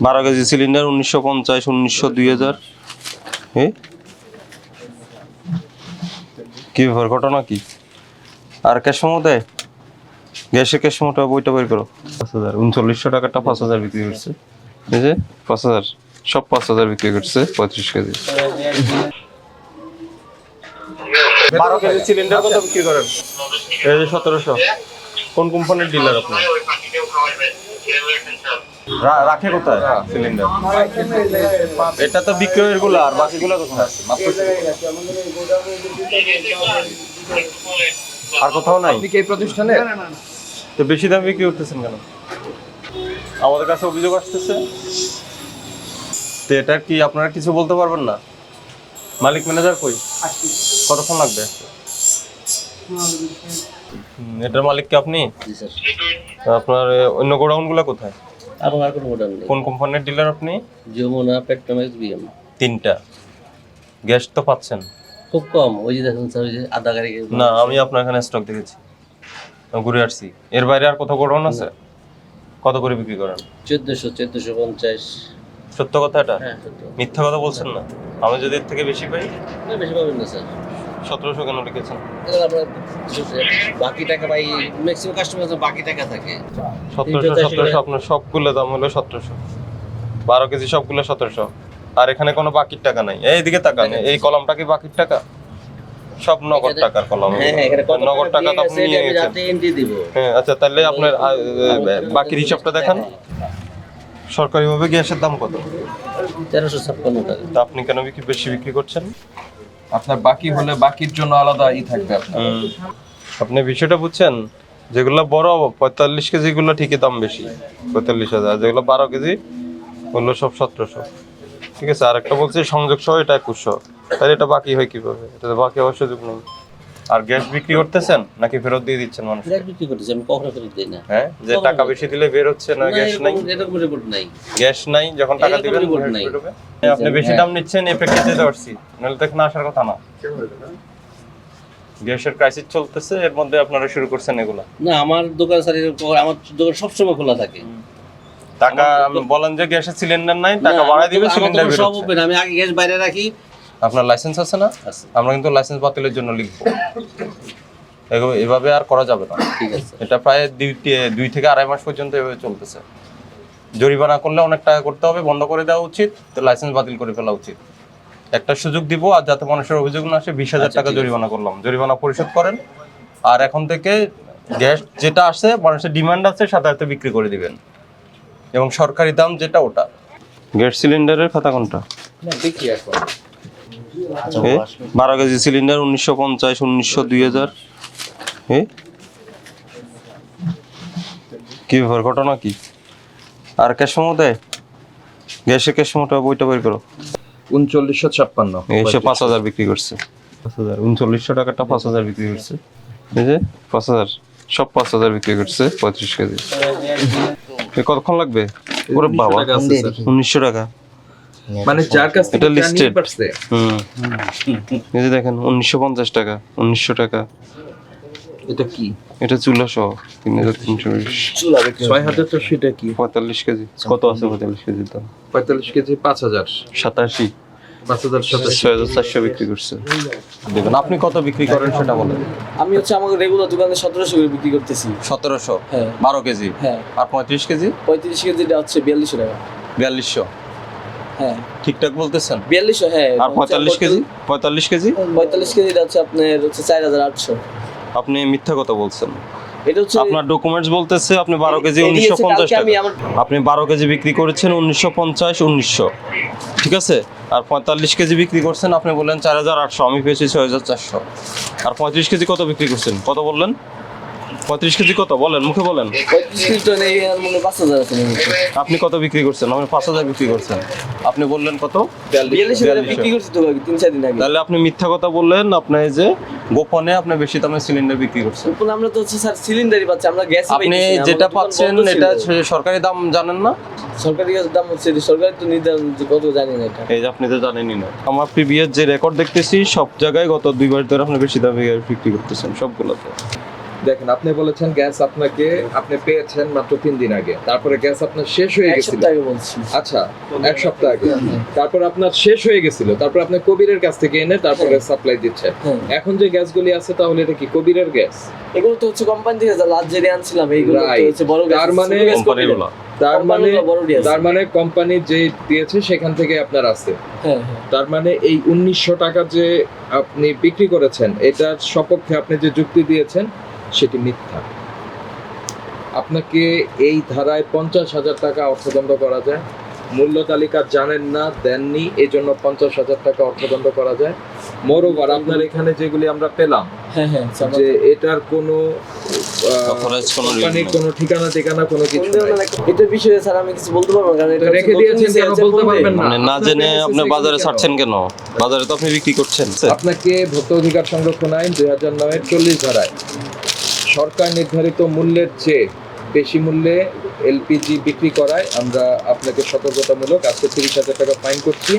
বারো KG cylinder উনিশশো পঞ্চাশ, উনিশশো দুই হাজার? কি ব্যাপার, ঘটনা কি? আর ক্যাশ মেমো দেয়? গ্যাসের ক্যাশ মেমোটা বইটা বের করো। পাঁচ হাজার, উনচল্লিশশো টাকাটা পাঁচ হাজার বিক্রি করছে। এই যে, পাঁচ হাজার, সব পাঁচ হাজার বিক্রি করছে পঁয়ত্রিশ কেজি। সতেরোশো। কোন কোম্পানির ডিলার আপনি? রা- রাখে কোথায়? সিলিন্ডার এটা তো বিক্রয়েরগুলো আর বাকিগুলো কোথায়? আছে মাত্র আর কোথাও নাই? কি এই প্রতিষ্ঠানে? তো বেশি দাম বিক্রি করতেছেন কেন? আমাদের কাছে অভিযোগ আসতেছে। তো এটা কি আপনারা কিছু বলতে পারবেন না? মালিক ম্যানেজার কই? কতক্ষণ লাগবে? এটার মালিক কি আপনি? জি স্যার। আপনার অন্য গোডাউনগুলো কোথায়? এবং আর কোনো মডেল নেই। কোন কোম্পানির ডিলার আপনি? যমুনা পেট্রোমেক্স বিএম তিনটা। গ্যাস তো পাচ্ছেন। খুব কম ওই যে দেখুন স্যার ওই যে আধা গাড়ি না আমি আপনার এখানে স্টক দেখেছি। ঘুরে আসছি। এর বাইরে আর কোথাও গোডাউন আছে? কত করে বিক্রি করেন? চোদ্দশো চোদ্দশো পঞ্চাশ। সত্য কথা এটা? হ্যাঁ মিথ্যা কথা বলছেন না? আমি যদি এর থেকে বেশি পাই? বেশি পাবেন না স্যার সতেরোশো কেন লিখেছেন? বাকি টাকা পাই ম্যাক্সিমাম কাস্টমার বাকি টাকা থাকে। সতেরোশো সতেরোশো আপনার সবগুলো দাম হলো সতেরোশো। বারো কেজি সবগুলো সতেরোশো। আর এখানে কোনো বাকির টাকা নাই। এইদিকে টাকা নেই এই কলমটা কি বাকির টাকা? সব নগদ টাকার কলম। হ্যাঁ হ্যাঁ নগদ টাকা তো আপনি নিয়ে গেছেন হ্যাঁ আচ্ছা তাহলে আপনার বাকির হিসাবটা দেখান। সরকারিভাবে গ্যাসের দাম কত? তেরোশো ছাপ্পান্ন টাকা। তা আপনি কেন বিক্রি বেশি বিক্রি করছেন? আপনার বাকি হলে বাকির জন্য আলাদা ই থাকবে আপনার। আপনি বিষয়টা বুঝছেন? যেগুলো বড়, পঁয়তাল্লিশ কেজিগুলো ঠিকই দাম বেশি। পঁয়তাল্লিশ হাজার। যেগুলো বারো কেজি, ওগুলো সব সতেরোশো। ঠিক আছে? আর একটা বলছি সংযোগ সহ এটা একুশশো। তাহলে এটা বাকি হয় কীভাবে? এটা বাকি হওয়ার সুযোগ নেই। আর গ্যাস বিক্রি করতেছেন নাকি ফেরত দিয়ে দিচ্ছেন মানুষ ফ্ল্যাট বিক্রি করতেছি আমি কখনো ফেরত দিই না। হ্যাঁ? যে টাকা বেশি দিলে বের হচ্ছে না গ্যাস নাই? এরকম- রিপোর্ট নাই। গ্যাস নাই যখন টাকা দিবেন গ্যাস নাই। আপনি বেশি দাম নিচ্ছেন এই প্রেক্ষিতে দিতে পারছি নাহলে তো এখানে আসার কথা না। গ্যাসের ক্রাইসিস চলতেছে এর মধ্যে আপনারা শুরু করছেন এগুলা। না আমার দোকান স্যার আমার দোকান সবসময় খোলা থাকে। টাকা বলেন যে গ্যাসের সিলিন্ডার নাই টাকা বাড়াই দিবে সিলিন্ডার সব open, আমি আগে গ্যাস বাইরে রাখি আপনার লাইসেন্স আছে না? আমরা কিন্তু লাইসেন্স বাতিলের জন্য লিখব। এভাবে আর করা যাবে না। ঠিক আছে। এটা প্রায় দুই দুই থেকে আড়াই মাস পর্যন্ত এভাবে চলতেছে। জরিমানা করলে অনেক টাকা করতে হবে বন্ধ করে দেওয়া উচিত তো লাইসেন্স বাতিল করে ফেলা উচিত। একটা সুযোগ দিব আর যাতে মানুষের অভিযোগ না আসে বিশ হাজার আচ্ছা, টাকা জরিমানা করলাম। জরিমানা পরিশোধ করেন। আর এখন থেকে গ্যাস যেটা আসে মানুষের ডিমান্ড আছে সাথে সাথে বিক্রি করে দিবেন। এবং সরকারি দাম যেটা ওটা। গ্যাস সিলিন্ডারের খাতা কোনটা? না দেখি এখন? বারো কেজি সিলিন্ডার উনিশশো পঞ্চাশ উনিশশো দুই হাজার। এ? কি ব্যাপার ঘটনা কি? আর ক্যাশ মেমো দেয়? গ্যাসের ক্যাশ মেমোটা বইটা বের করো। উনচল্লিশশো ছাপ্পান্ন। এসে পাঁচ হাজার বিক্রি করছে। পাঁচ হাজার উনচল্লিশশো টাকাটা পাঁচ হাজার বিক্রি করছে। এই যে পাঁচ হাজার সব পাঁচ হাজার বিক্রি করছে পঁয়ত্রিশ কেজি। এ কতক্ষণ লাগবে? ওরে বাবা। উনিশশো টাকা। মানে যার কাছ থেকে পারছে হুম। এই যে দেখেন উনিশশো পঞ্চাশ টাকা উনিশশো টাকা। এটা কি? এটা চুলা সহ তিন হাজার তিনশো বিশ। ছয় হাজার তো সেটা কি? পঁয়তাল্লিশ কেজি। কত আছে পঁয়তাল্লিশ কেজি দাম পঁয়তাল্লিশ কেজি পাঁচ হাজার। সাতাশি। পাঁচ হাজার সাতাশ। ছয় হাজার চারশো বিক্রি করছে। দেখুন আপনি কত বিক্রি করেন সেটা বলেন। আমি হচ্ছে আমাকে রেগুলার দোকানে সতেরোশো করে বিক্রি করতেছি। সতেরোশো? হ্যাঁ। বারো কেজি? হ্যাঁ। আর পঁয়ত্রিশ কেজি? পঁয়ত্রিশ কেজিটা হচ্ছে বিয়াল্লিশশো টাকা। বিয়াল্লিশশো। হ্যাঁ। ঠিকঠাক বলতেছেন? বিয়াল্লিশশো হ্যাঁ। আর পঁয়তাল্লিশ কেজি? পঁয়তাল্লিশ কেজি? পঁয়তাল্লিশ কেজিটা হচ্ছে আপনার হচ্ছে চার হাজার আটশো। আপনি মিথ্যা কথা বলছেন। এটা হচ্ছে আপনার ডকুমেন্টস বলতেছে আপনি বারো কেজি এ উনিশশো পঞ্চাশ টাকা। আপনি বারো কেজি বিক্রি করেছেন উনিশশো পঞ্চাশ উনিশশো। ঠিক আছে? আর পঁয়তাল্লিশ কেজি বিক্রি করছেন আপনি বললেন চার হাজার আটশো আমি পেয়েছি ছয় হাজার চারশো। আর পঁয়ত্রিশ কেজি কত বিক্রি করছেন? কত বললেন? পঁয়ত্রিশ কেজি কত? বলেন মুখে বলেন। আপনি কত বিক্রি করছেন? আপনি পাঁচ হাজার বিক্রি করছেন। আপনি বললেন কত? তাহলে আপনি মিথ্যা কথা বললেন আপনি যে গোপনে আপনি বেশি দামে সিলিন্ডার বিক্রি করছেন। আমরা তো হচ্ছে স্যার সিলিন্ডারই পাচ্ছি আমরা গ্যাস আপনি যেটা পাচ্ছেন এটা সরকারি দাম জানেন না? সরকারি দাম হচ্ছে সরকারি তো নির্ধারণ কত জানি না এটা। এই যে আপনি তো জানেনই না। আমার প্রিভিয়াস যে রেকর্ড দেখতেছি সব জায়গায় গত দুইবার ধরে আপনি বেশি দামে বিক্রি করতেছেন সবগুলোতে। দেখেন আপনি বলেছেন গ্যাস আপনাকে আপনি পেয়েছেন মাত্র তিন দিন আগে। তারপরে গ্যাস আপনার শেষ হয়ে গেছিল। আচ্ছা এক সপ্তাহ আগে। তারপর আপনার শেষ হয়ে গেছিল। তারপর আপনি কবিরের কাছ থেকে এনে তারপরে সাপ্লাই দিচ্ছেন। হ্যাঁ। এখন যে গ্যাসগুলি আছে তাহলে এটা কি কবিরের গ্যাস? এগুলো তো হচ্ছে কোম্পানি থেকে জেনে আনছিলাম এইগুলো তো হচ্ছে বড় গ্যাস। তার মানে ছোট গ্যাস তার মানে বড় গ্যাস। তার মানে কোম্পানি যে দিয়েছে সেখান থেকে আপনার আছে। হ্যাঁ হ্যাঁ। তার মানে এই উনিশশো টাকা যে আপনি বিক্রি করেছেন এটার সপক্ষে আপনি যে যুক্তি দিয়েছেন সেটি মিথ্যা। আপনাকে এই ধারায় পঞ্চাশ হাজার টাকা অর্থদণ্ড করা যায়। মূল্য তালিকা জানেন না দেননি এই জন্য পঞ্চাশ হাজার টাকা অর্থদণ্ড করা যায়। মোরওভার আপনার এখানে যেগুলি আমরা পেলাম হ্যাঁ হ্যাঁ যে এটার কোনো কোনো ঠিকানা ঠিকানা কোনো কিছু এটার বিষয়ে স্যার আমি কিছু বলতে পারব কারণ এটা রেখে দিয়েছেন কেন বলতে পারবেন না। মানে না জেনে আপনি বাজারে ছাড়ছেন কেন? বাজারে তো আপনি বিক্রি করছেন আপনাকে ভোক্তা অধিকার সংরক্ষণ আইন দুই হাজার নয়ের চল্লিশ ধারায় সরকার নির্ধারিত মূল্যের চেয়ে বেশি মূল্যে এলপিজি বিক্রি করায় আমরা আপনাকে সতর্কতামূলক আজকে তিরিশ হাজার টাকা ফাইন করছি।